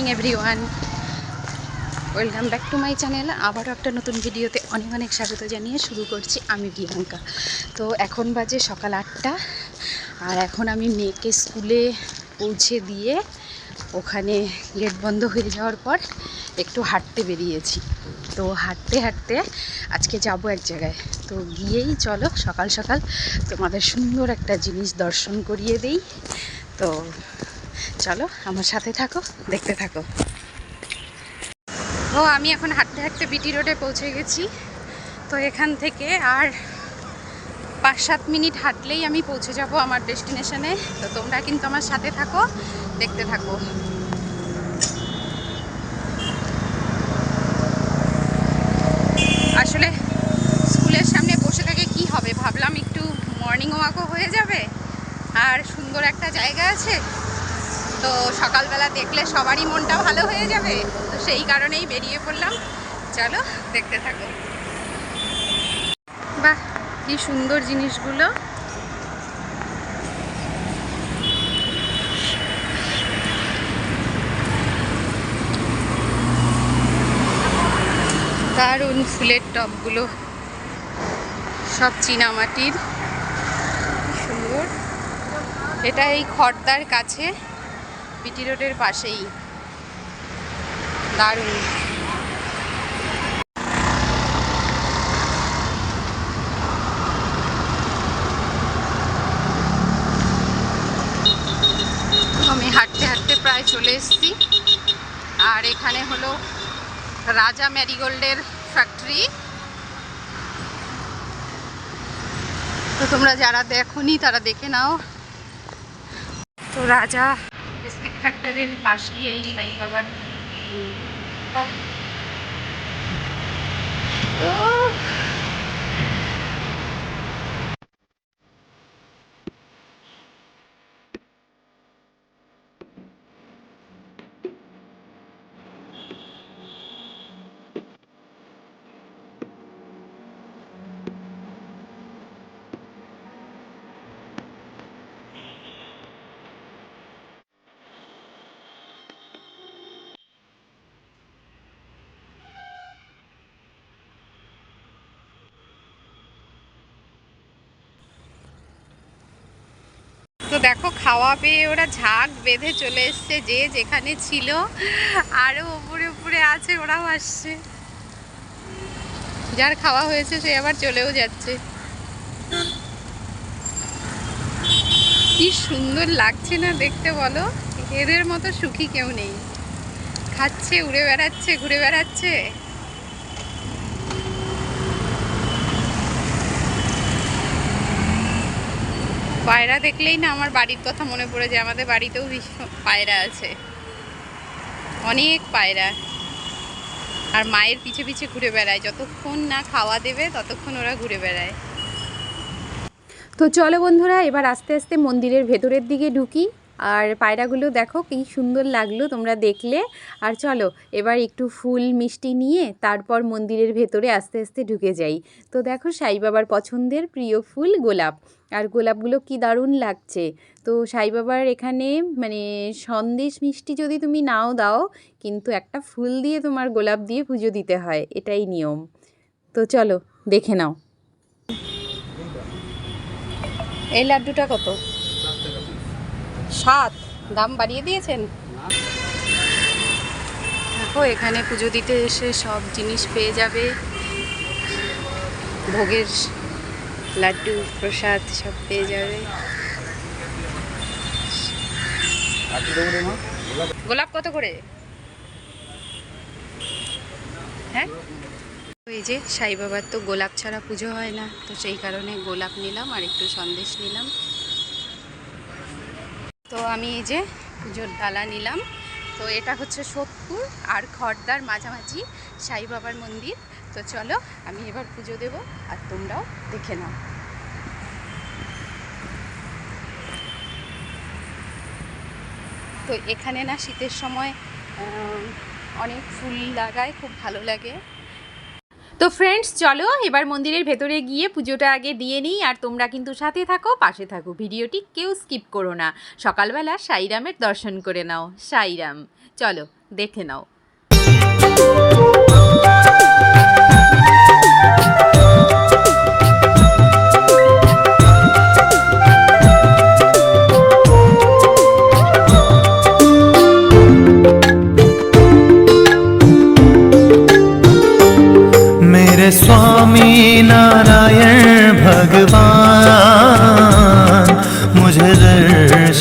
Morning everyone welcome back to my channel আবারও একটা নতুন ভিডিওতে অনেক অনেক স্বাগত জানিয়ে শুরু করছি আমি প্রিয়াঙ্কা। তো এখন বাজে সকাল আটটা, আর এখন আমি মেয়েকে স্কুলে পৌঁছে দিয়ে ওখানে গেট বন্ধ হয়ে যাওয়ার পর একটু হাঁটতে বেরিয়েছি। তো হাঁটতে হাঁটতে আজকে যাব এক জায়গায়। তো গিয়েই চলো সকাল সকাল তোমাদের সুন্দর একটা জিনিস দর্শন করিয়ে দেই। তো চলো আমার সাথে থাকো, দেখতে থাকো। ও, আমি এখন হাঁটতে হাঁটতে বিটি রোডে পৌঁছে গেছি। তো এখান থেকে আর পাঁচ সাত মিনিট হাঁটলেই আমি পৌঁছে যাব আমার ডেস্টিনেশনে। তো তোমরা কিন্তু আমার সাথে থাকো, দেখতে থাকো। আসলে স্কুলের সামনে বসে থেকে কি হবে? ভাবলাম একটু মর্নিং ওয়াকও হয়ে যাবে। আর সুন্দর একটা জায়গা আছে। তো সকালবেলা দেখলে সবারই মনটা ভালো হয়ে যাবে। তো সেই কারণেই বেরিয়ে পড়লাম। চলো, দেখতে থাকো। বাহ, কি সুন্দর জিনিসগুলো। দারুণ ফুলের টবগুলো সব চীনামাটির। সুন্দর। এটা এই খড়দার কাছে। বিটি রোডের পাশেই। দারুণ। আমি হাঁটতে হাঁটতে প্রায় চলে এসেছি। আর এখানে হলো রাজা ম্যারিগোল্ডের ফ্যাক্টরি। তো তোমরা যারা দেখোনি তারা দেখে নাও। তো রাজা বিস্কিট পাশ পাশেই এই আবার বাবার তো দেখো, খাওয়া পেয়ে ওরা ঝাঁক বেঁধে চলে এসছে যে যেখানে ছিল। আরও উপরে উপরে আছে, ওরাও আসছে। যার খাওয়া হয়েছে, সে আবার চলেও যাচ্ছে। কি সুন্দর লাগছে না দেখতে বলো? এদের মতো সুখী কেউ নেই। খাচ্ছে, উড়ে বেড়াচ্ছে, ঘুরে বেড়াচ্ছে। পায়রা দেখলেই না আমার বাড়ির কথা মনে পড়ে যায়। আমাদের বাড়িতেও ভীষণ পায়রা আছে। অনেক পায়রা। আর মায়ের পিছে পিছে ঘুরে বেড়ায়। যতক্ষণ না খাওয়া দেবে, ততক্ষণ ওরা ঘুরে বেড়ায়। তো চলো বন্ধুরা, এবার আস্তে আস্তে মন্দিরের ভেতরের দিকে ঢুকি। আর পায়রাগুলো দেখো, কি সুন্দর লাগল তোমরা দেখলে। আর চলো, এবার একটু ফুল মিষ্টি নিয়ে তারপর মন্দিরের ভেতরে আস্তে আস্তে ঢুকে যাই। তো দেখো, সাই বাবার পছন্দের প্রিয় ফুল গোলাপ। আর গোলাপগুলো কি দারুণ লাগছে। তো সাই বাবার এখানে মানে সন্দেশ মিষ্টি যদি তুমি নাও দাও, কিন্তু একটা ফুল দিয়ে তোমার গোলাপ দিয়ে পুজো দিতে হয়, এটাই নিয়ম। তো চলো, দেখে নাও। এই লাড্ডুটা কত? সাত। দাম বাড়িয়ে দিয়েছেন? দেখো, এখানে পুজো দিতে এসে সব জিনিস পেয়ে যাবে। ভোগের লাড্ডু, প্রসাদ সব পেয়ে যাবে। গোলাপ কত করে? হ্যাঁ? এই যে সাই বাবার তো গোলাপ ছাড়া পুজো হয় না, তো সেই কারণে গোলাপ নিলাম আর একটু সন্দেশ নিলাম। তো আমি এই যে পুজোর ডালা নিলাম। তো এটা হচ্ছে সোদপুর আর খড়দার মাঝামাঝি সাই বাবার মন্দির। তো চলো, আমি এবার পুজো দেব আর তোমরাও দেখে নাও। তো এখানে না শীতের সময় অনেক ফুল লাগায়, খুব ভালো লাগে। তো ফ্রেন্ডস চলো, এবার মন্দিরের ভেতরে গিয়ে পুজোটা আগে দিয়ে নিই আর তোমরা কিন্তু সাথে থাকো, পাশে থাকো। ভিডিওটি কেউ স্কিপ করো না। সকালবেলা সাইরামের দর্শন করে নাও, সাইরাম। চলো, দেখে নাও।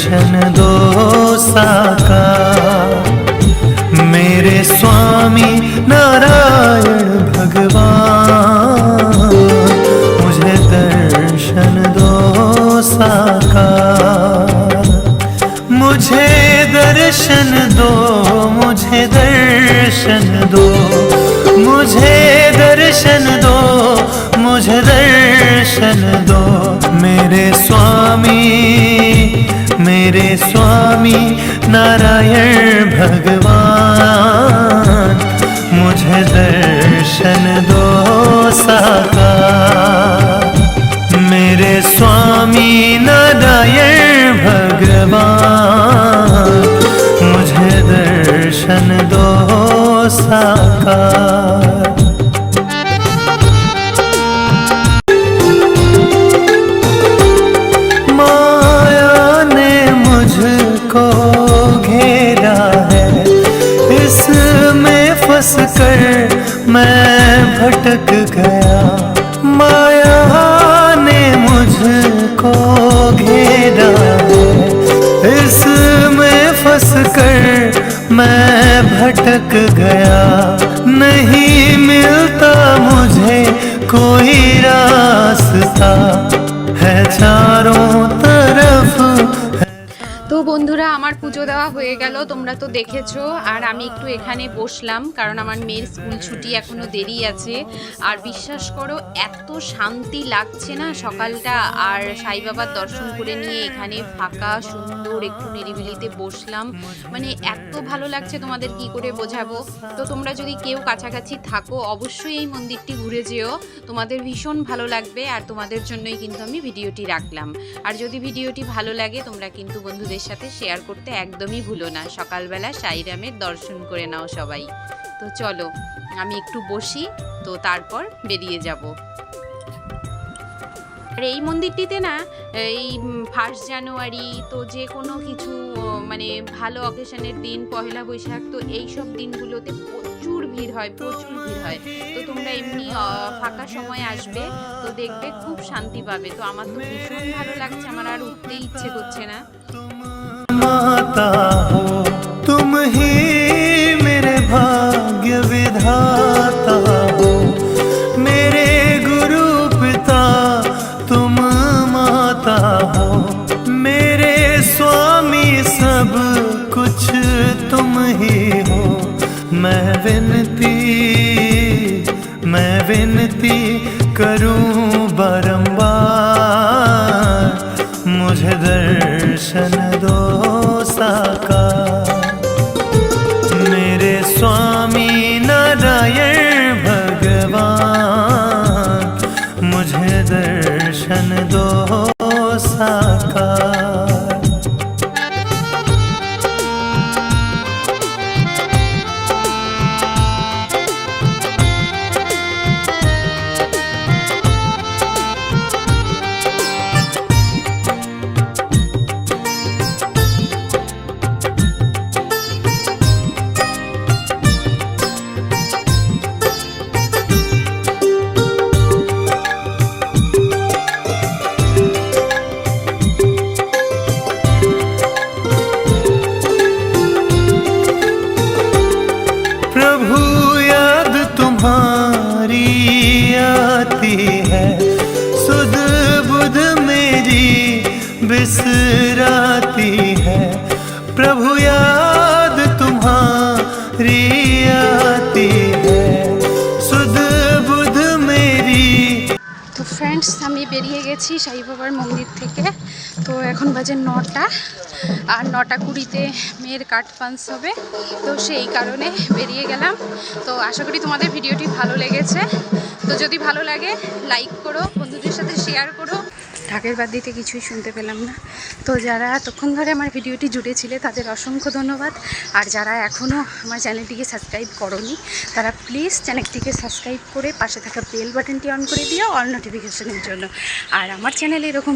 दर्शन दो साका मेरे स्वामी नारायण भगवान, मुझे दर्शन दो साका मुझे दर्शन दो, मुझे दर्शन दो, मुझे दर्शन दो, मुझे दर्शन दो। मेरे स्वामी मेरे स्वामी नारायण भगवान, मुझे दर्शन दो साकार। मेरे स्वामी नारायण भगवान, मुझे दर्शन दो साकार। भटक गया। माया ने मुझको घेरा इसमें फंस कर मैं भटक गया। नहीं मिलता मुझे कोई रास्ता। है चारों বন্ধুরা, আমার পুজো দেওয়া হয়ে গেল, তোমরা তো দেখেছ। আর আমি একটু এখানে বসলাম, কারণ আমার মেয়ের স্কুল ছুটি এখনও দেরি আছে। আর বিশ্বাস করো, এত শান্তি লাগছে না সকালটা। আর সাই বাবার দর্শন করে নিয়ে এখানে ফাঁকা, সুন্দর, একটু নিরিবিলিতে বসলাম। মানে এত ভালো লাগছে তোমাদের কি করে বোঝাবো? তো তোমরা যদি কেউ কাছাকাছি থাকো, অবশ্যই এই মন্দিরটি ঘুরে যেও। তোমাদের ভীষণ ভালো লাগবে, আর তোমাদের জন্যই কিন্তু আমি ভিডিওটি রাখলাম। আর যদি ভিডিওটি ভালো লাগে, তোমরা কিন্তু বন্ধুদের সাথে শেয়ার করতে একদমই ভুলো না। সকালবেলা সাইরামের দর্শন করে নাও সবাই। তো চলো, আমি একটু বসি, তো তারপর বেরিয়ে যাব। আর এই মন্দিরটিতে না, এই ফার্স্ট জানুয়ারি, তো যে কোনো কিছু মানে ভালো অকেশনের দিন, পহেলা বৈশাখ, তো এই সব দিনগুলোতে প্রচুর ভিড় হয়, প্রচুর ভিড় হয়। তো তোমরা এমনি ফাঁকা সময় আসবে, তো দেখবে খুব শান্তি পাবে। তো আমার তো ভীষণ ভালো লাগছে, আমার আর উঠতে ইচ্ছে করছে না। माता हो, तुम ही मेरे भाग्य विधाता हो। मेरे गुरु पिता, तुम माता हो। मेरे स्वामी सब कुछ तुम ही हो। मैं विनती मैं विनती करूँ बारंबार का तुम्हारी आती है। सुध बुध मेरी बिसराती বেরিয়ে গেছি সাই বাবার মন্দির থেকে। তো এখন বাজে নটা, আর নটা কুড়িতে মেয়ের কাট পাঞ্চ হবে। তো সেই কারণে বেরিয়ে গেলাম। তো আশা করি তোমাদের ভিডিওটি ভালো লেগেছে। তো যদি ভালো লাগে লাইক করো, বন্ধুদের সাথে শেয়ার করো। ঢাকের বাদ দিতে কিছুই শুনতে পেলাম না। তো যারা এতক্ষণ ধরে আমার ভিডিওটি জুড়েছিলে তাদের অসংখ্য ধন্যবাদ। আর যারা এখনও আমার চ্যানেলটিকে সাবস্ক্রাইব করনি, তারা প্লিজ চ্যানেলটিকে সাবস্ক্রাইব করে পাশে থাকা বেল বাটনটি অন করে দিও, অল নোটিফিকেশনের জন্য। আর আমার চ্যানেলে এরকম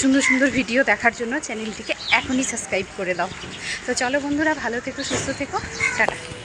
সুন্দর সুন্দর ভিডিও দেখার জন্য চ্যানেলটিকে এখনই সাবস্ক্রাইব করে দাও। তো চলো বন্ধুরা, ভালো থেকো, সুস্থ থেকো। টাটা।